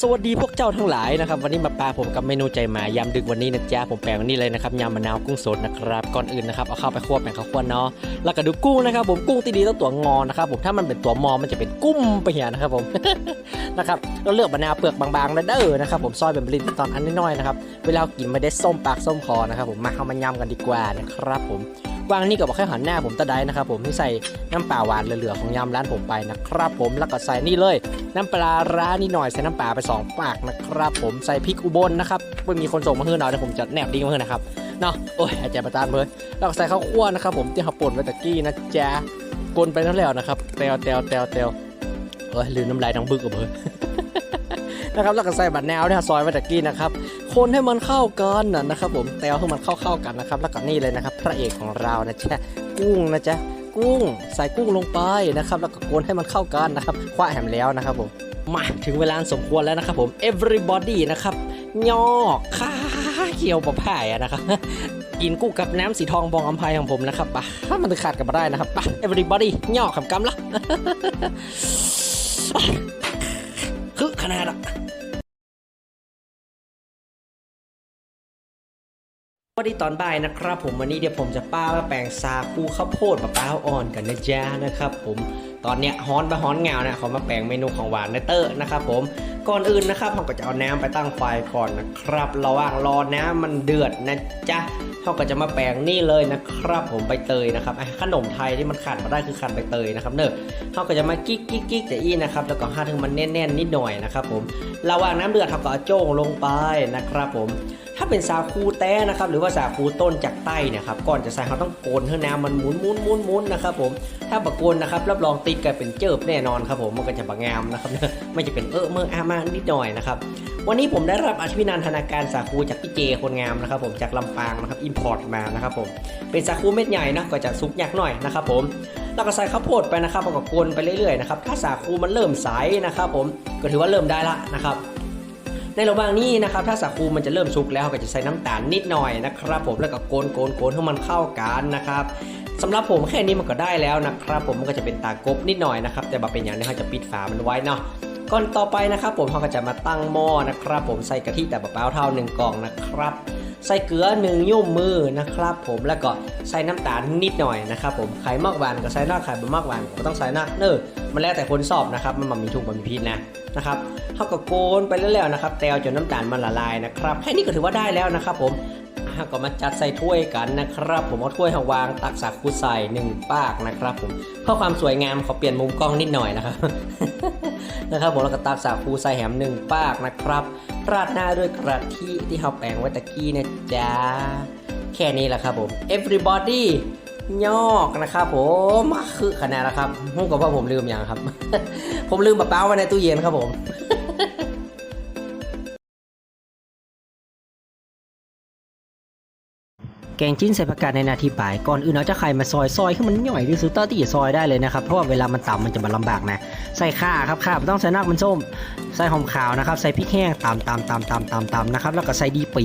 สวัสดีพวกเจ้าทั้งหลายนะครับ วันนี้มาปลาผมกับเมนูใจหมายำดึกวันนี้นะจ๊ะผมแปลงวันนี้เลยนะครับยำมะนาวกุ้งสดนะครับก่อนอื่นนะครับเอาเข้าไปคั่วแป้งข้าวคั่วเนาะแล้วก็ดูกุ้งนะครับผมกุ้งที่ดีต้องตัวงอนะครับผมถ้ามันเป็นตัวมอมันจะเป็นกุ้มไปเหียนะครับผมนะครับเราเลือกมะนาวเปลือกบางๆนะเด้อนะครับผมซอยเป็นบรินตอนอันน้อยๆนะครับเวลากินไม่ได้ส้มปากส้มคอนะครับผมมาเข้ามายำกันดีกว่านะครับผม วางนี่กับอกให้หันหน้าผมตะไดนะครับผมที่ใส่น้ำปลาหวานเหลือๆของยำร้านผมไปนะครับผมแล้วก็ใส่นี่เลย น้ำปลาร้านี่หน่อยใส่น้ำปลาไปสองปากนะครับผมใส่พริกอุบลนะครับไม่มีคนส่งมาให้เราเดี๋ยวผมจะแนบดิ้งมาให้นะครับเนาะโอ้ยอาจารย์ประจานเลยแล้วก็ใส่ข้าวคั่วนะครับผมที่เขาป่นไว้ตะกี้นะจ๊ะกลนไปนั่นแล้วนะครับเตวเตวเตวเตวเอ้ยลืมน้ำลายทั้งบึกกับเพื่อ นะครับแล้วก็ใส่บัตรแนวที่ซอยไว้ตะกี้นะครับคนให้มันเข้ากันนะนะครับผมเตวให้มันเข้าๆกันนะครับ แล้วก็นี่เลยนะครับ พระเอกของเรานะจ๊ะกุ้งนะจ๊ะกุ้ง ใส่กุ้งลงไปนะครับ แล้วก็กวนให้มันเข้ากันนะครับคว้าแหมแล้วนะครับผมมาถึงเวลาสมควรแล้วนะครับผม everybody นะครับยอกข้าเขียวปะพ่ายนะครับกินกู้กับน้ำสีทองบองอัมพายของผมนะครับปะถ้ามันจะขาดกันมาได้นะครับปะ everybody ยอกคำกำละ วัสดีตอนบ่ายนะครับ ผมวันนี้เดี๋ยวผมจะป้ามาแปลงซาคูข้าวโพดมะพร้าวอ่อนกันนะจ๊ะนะครับ ผมตอนเนี้ยฮ้อนไปฮ้อนเงาเนี่ยเขามาแปลงเมนูของหวานในเตอร์นะครับผมก่อนอื่นนะครับเราก็จะเอาน้ำไปตั้งไฟก่อนนะครับระหว่างรอน้ำมันเดือดนะจ๊ะเขาก็จะมาแปลงนี่เลยนะครับ ผมใบเตยนะครับขนมไทยที่มันขาดมาได้คือขาดใบเตยนะครับเนอะเขาก็จะมากิ๊กกิ๊กกิ๊กแต่อีนะครับแล้วก็ห้าถึงมันแน่นๆนิดหน่อยนะครับผมระหว่างน้ำเดือดเขาก็เอาโจ้งลงไปนะครับผม ถ้าเป็นสาคูแต้นะครับหรือว่าสาคูต้นจากใต้เนี่ยครับก่อนจะใส่เขาต้องโกนให้น้ำมันหมุนหมุนหมุนหมุนนะครับผมถ้าบะโกนนะครับรับรองติดกันเป็นเจิบแน่นอนครับผมมันก็จะบางงามนะครับไม่จะเป็นเออเมื่ออามานิดหน่อยนะครับวันนี้ผมได้รับอภินันทนาการสาคูจากพี่เจคนงามนะครับผมจากลำปางนะครับอิมพอร์ตมานะครับผมเป็นสาคูเม็ดใหญ่นะก็จะซุกยักหน่อยนะครับผมแล้วก็ใส่ข้าวโพดไปนะครับแล้วก็โกนไปเรื่อยๆนะครับถ้าสาคูมันเริ่มใสนะครับผมก็ถือว่าเริ่มได้ละนะครับ ในระหว่างนี้นะครับถ้าสาคูมันจะเริ่มสุกแล้วก็จะใส่น้ำตาลนิดหน่อยนะครับ ผมแล้วก็โกนโกนโกนให้มันเข้ากันนะครับสำหรับผมแค่นี้มันก็ได้แล้วนะครับ ผมมันก็จะเป็นตากบนิดหน่อยนะครับ แต่บาเป็นอย่างนี้เขาจะปิดฝามันไว้เนาะก่อนต่อไปนะครับ ผมเขาก็จะมาตั้งหม้อนะครับ ผมใส่กะทิแต่มะพร้าวเท่าหนึ่งกล่องนะครับ ใส่เกลือหนึ่งยุ่มมือนะครับผมแล้วก็ใส่น้ำตาลนิดหน่อยนะครับผมไข่มากหวานก็ใส่นอกไข่บะมากหวานก็ต้องใส่นักเนอมันแล้วแต่คนสอบนะครับมันมีทุกมันมีพิษนะนะครับเขาก็โกนไปเรื่อยๆนะครับแตวจนน้ำตาลมันละลายนะครับแค่นี้ก็ถือว่าได้แล้วนะครับผมก็มาจัดใส่ถ้วยกันนะครับ ผมเอาถ้วยาวางตักสาคูใส่หนึ่งปากนะครับ ผมเพื่อความสวยงามขอเปลี่ยนมุมกล้องนิดหน่อยนะครับ นะครับผมแล้วก็ตามสาคูใส่แหมหนึ่งปากนะครับ ราดหน้าด้วยกระทิที่เราแปลงไว้ตะกี้นะจ๊ะ แค่นี้แหละครับผม everybody ยอกนะครับผมคือขนาดนะครับผมกับว่าผมลืมอย่างครับ ผมลืมปะเป้าไว้ในตู้เย็นครับผม แกงจิ้นใส่ผักกาดในนาทีป่าย ก่อนอื่นเอาจะไข่มาซอยซอยให้มันหน่อยที่สุดเท่าที่จะซอยได้เลยนะครับเพราะว่าเวลามันต่ำมันจะมาลำบากนะ ใส่ข่าครับข่าไม่ต้องใส่นักมันส้ม ใส่หอมขาวนะครับ ใส่พริกแห้งตามตามตามตามตามตามนะครับแล้วก็ใส่ดีปี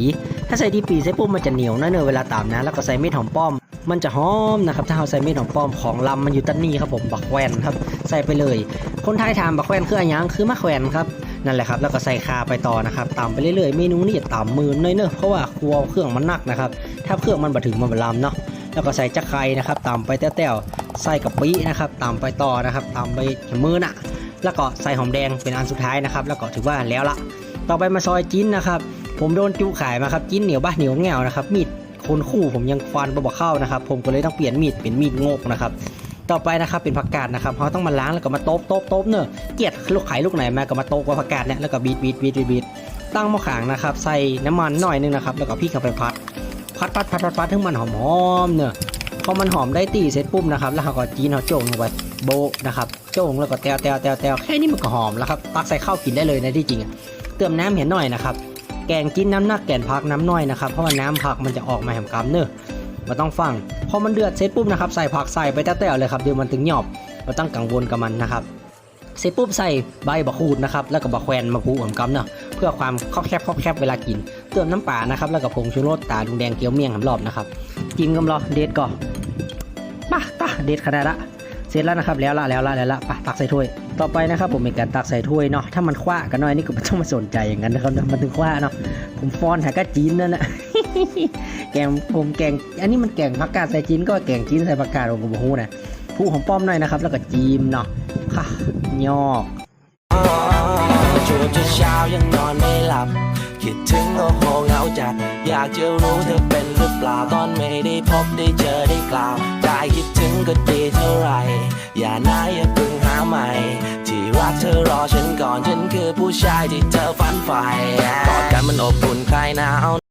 ถ้าใส่ดีปีใส่ปุ๊บมันจะเหนียวนะเนอเวลาตามนะ แล้วก็ใส่เม็ดหอมป้อม มันจะหอมนะครับถ้าเราใส่เม็ดหอมป้อมของลำมันอยู่ตันนี่ครับผมบักแวนครับ ใส่ไปเลย คนไทยถามบักแวนคืออะไรยังคือมะแขวนครับ นั่นแหละครับแล้วก็ใส่คาไปต่อนะครับตามไปเรื่อยๆเมนูนี้จะตามมือหน่อยเนอะเพราะว่าครัวเครื่องมันหนักนะครับถ้าเครื่องมันบะถึงมันบะลำเนาะแล้วก็ใส่จักไครนะครับตามไปแต้วๆใส่กะปินะครับตามไปต่อนะครับตามไปมือน่ะ แล้วก็ใส่หอมแดงเป็นอันสุดท้ายนะครับ แล้วก็ถือว่าแล้วละต่อไปมาซอยจิ้นนะครับผมโดนจุขายมาครับจิ้นเหนียวบ้าเหนียวแง่วนะครับมีดคนคู่ผมยังฟันบะบะเข้านะครับ ผมก็เลยต้องเปลี่ยนมีดเป็นมีดโงกนะครับ ต่อไปนะครับเป็นผักกาดนะครับเขาต้องมาล้างแล้วก็มาโต๊บโต๊บโต๊บเนอะเกลียดลูกไข่ลูกไหนมาก็มาโต๊บกับผักกาดเนี่ยแล้วก็บีดบีดบีดบีดบีดตั้งหม้อขางนะครับใส่น้ำมันหน่อยนึงนะครับแล้วก็พริกเข้าไปพัดพัดพัดพัดพัดพัดถึงมันหอมหอมๆเนอะพอมันหอมได้ตีเสร็จปุ๊บนะครับแล้วเขาก็จีนเขาโจ่งลงไปโบนะครับโจ่งแล้วก็แตวแตวแตวแตวแค่นี้มันก็หอมแล้วครับตักใส่ข้าวกินได้เลยนะที่จริงเติมน้ำเห็นหน่อยนะครับแกงกินน้ำหนักแกนพักน้ำน้อยนะครับเพราะว่าน้ำผักมันจะออกมาแหมกำเนอะ มาต้องฟังพอมันเดือดเสร็จปุ๊บนะครับใส่ผักใส่ไปแต้วๆเลยครับเดี๋ยวมันถึงหยอบเราต้องกังวลกับมันนะครับเสร็จปุ๊บใส่ใบบะขูดนะครับแล้วก็บะแควนมาผูแหมกำเนาะเพื่อความครอบแคบครอบแคบเวลากิน เติมน้ำปลานะครับแล้วก็ผงชูรสตาลุงแดงเกี๊ยวเมี่ยงหำรอบนะครับจิ้มกำรอเด็ดก่อนป่ะป่ะเด็ดขนาดละเสร็จแล้วนะครับแล้วละแล้วละแล้วละป่ะตักใส่ถ้วย ต่อไปนะครับผมมีการตักใส่ถ้วยเนาะถ้ามันคว้ากันหน่อยนี่ก็ไม่ต้องมาสนใจอย่างนั้นนะครับนะมันถึงคว้าเนาะผมฟ้อนหากะจีนนั่นนะ แกงผมแกง อันนี้มันแกงผักกาดใส่จีนก็แกงจีนใส่ผักกาดผมก็บอกฮู้นะผู้ของป้อมหน่อยนะครับ แล้วก็จีมเนาะค่ะยอกจนจะเช้ายังนอนไม่หลับ คิดถึงโอ้โหเหงาจัด อยากจะรู้เธอเป็นหรือเปล่าตอนไม่ได้พบได้เจอได้กล่าวได้คิดถึงก็ดีเท่าไหร่ อย่านายอย่าเพิ่งหาใหม่ ที่รักเธอรอฉันก่อน ฉันคือผู้ชายที่เธอฝันใฝ่กอดกันมันอบอุ่นคลายหนาว